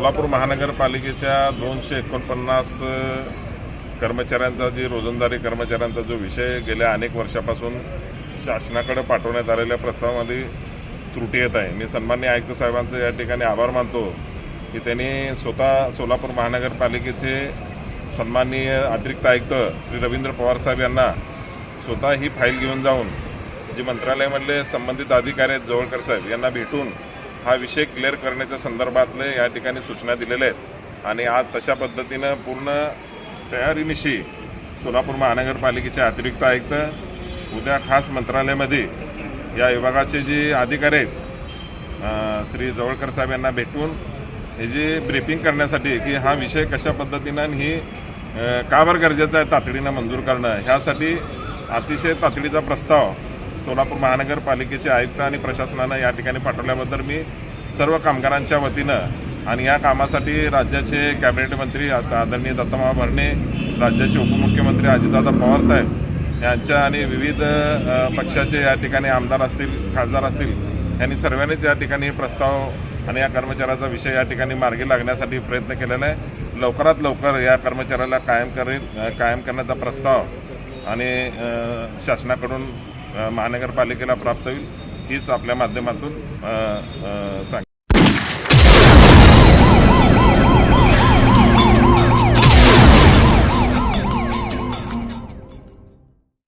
सोलापूर महानगरपालिकेच्या दोनशे एकोणपन्नास कर्मचाऱ्यांचा जी रोजंदारी कर्मचाऱ्यांचा जो विषय गेल्या अनेक वर्षापासून शासनाकडे पाठवण्यात आलेल्या प्रस्तावामध्ये त्रुटी येत आहे. मी सन्मान्य आयुक्त साहेबांचं या ठिकाणी आभार मानतो की त्यांनी स्वतः सोलापूर महानगरपालिकेचे सन्माननीय अतिरिक्त आयुक्त श्री रवींद्र पवार साहेब यांना स्वतः ही फाईल घेऊन जाऊन जे मंत्रालयामधले संबंधित अधिकारी आहेत जवळकर साहेब यांना भेटून हा विषय क्लिअर करण्याच्या संदर्भातले या ठिकाणी सूचना दिलेल्या आहेत. आणि आज तशा पद्धतीनं पूर्ण तयारीनिशी सोलापूर महानगरपालिकेचे अतिरिक्त आयुक्त उद्या खास मंत्रालयामध्ये या विभागाचे जे अधिकारी आहेत श्री जवळकर साहेब यांना भेटून हे जे ब्रीफिंग करण्यासाठी की हा विषय कशा पद्धतीनं आणि ही का बरं गरजेचं आहे तातडीनं मंजूर करणं ह्यासाठी अतिशय तातडीचा प्रस्ताव सोलापूर महानगरपालिकेचे आयुक्त आणि प्रशासनानं या ठिकाणी पाठवल्याबद्दल मी सर्व कामगारांच्या वतीनं आणि या कामासाठी राज्याचे कॅबिनेट मंत्री आदरणीय दत्तमा भरणे राज्याचे उपमुख्यमंत्री अजितदादा पवार साहेब यांच्या आणि विविध पक्षाचे या ठिकाणी आमदार असतील खासदार असतील यांनी सर्वांनीच या ठिकाणी प्रस्ताव आणि या कर्मचाऱ्याचा विषय या ठिकाणी मार्गी लागण्यासाठी प्रयत्न केलेला आहे. लवकरात लवकर या कर्मचाऱ्याला कायम करेल कायम करण्याचा प्रस्ताव आणि शासनाकडून महानगरपालिकेला प्राप्त होईल हीच आपल्या माध्यमातून सांग